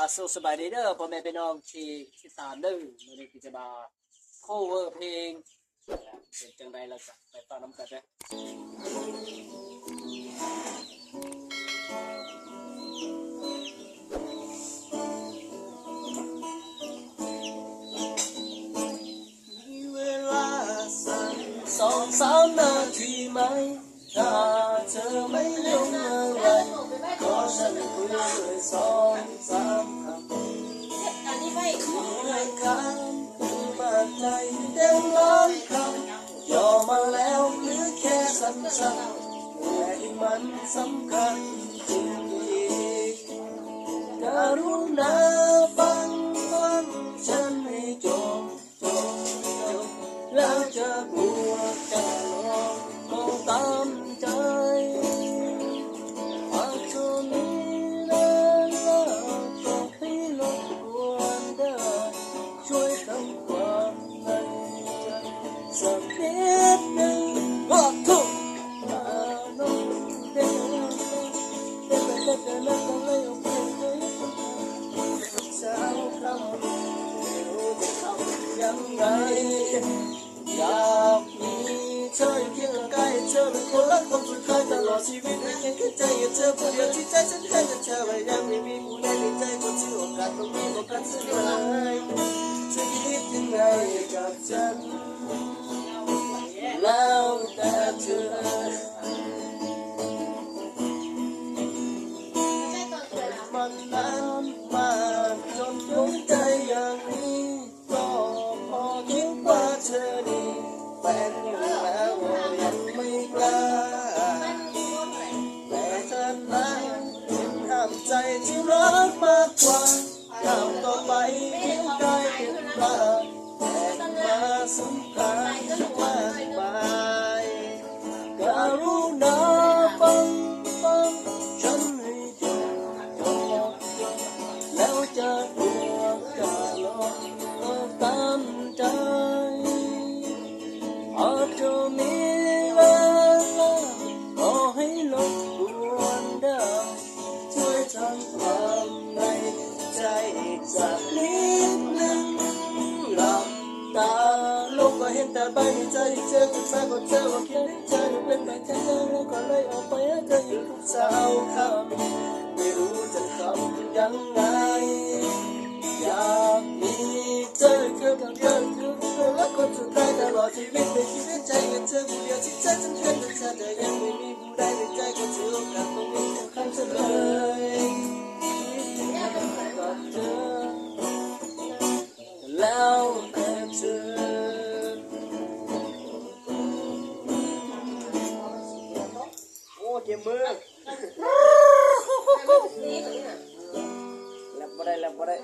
อาสุสบายดีเด้อพ่อแม่พี่น้องที่ที่ตามเด้อมื้อนี้ก็จะมา cover เพลงเป็นจังไดล่ะจ้ะไปฟังน้ำกันเด้อมีเวลาสักสองสามนาทีไหมถ้าเธอไม่ ฉันคุยด้วยสองสามคำอันนี้ไม่รายการคือมาใจเต็มร้อยคำยอมมาแล้วหรือแค่สั้นๆแต่ที่มันสำคัญจริงๆกรุณา อยากมีเธออยู่เคียงข้างกายเธอเป็นคนรักคนสุดท้ายตลอดชีวิตไม่แค่แค่ใจกับเธอผู้เดียวที่ใจฉันให้กับเธอไว้ยังไม่มีผู้ใดในใจก็ถือโอกาสตรงนี้บอกกันสักหน่อยจะคิดยังไงกับฉันแล้วแต่เธอ อะมันนานมากจนหัวใจอย่างนี้ก็พอคิดว่าเธอดีแฟนอยู่แล้วยังไม่กล้ามันมีพวกอะไรแต่เธอนั้นเป็นห้ามใจที่รักมากกว่าก้าวต่อไปเพียงกายเป็นปลาแต่มาสำคัญ สักนิดหนึ่งหลับตาลงก็เห็นแต่ใบในใจเจอคุณแม่ก็เจอว่าคิดถึงเธออยู่เป็นแบบฉันแล้วก็เลยออกไปเธออยู่ทุกเช้าค่ำไม่รู้จะทำยังไงอยากมีเธอเกือบเกินคือเธอและคนสุดท้ายตลอดชีวิตในชีวิตใจกับเธอผู้เดียวที่ใจฉันเคยเป็น เกมเมอร์แลบบ่ได้แลบบ่ได้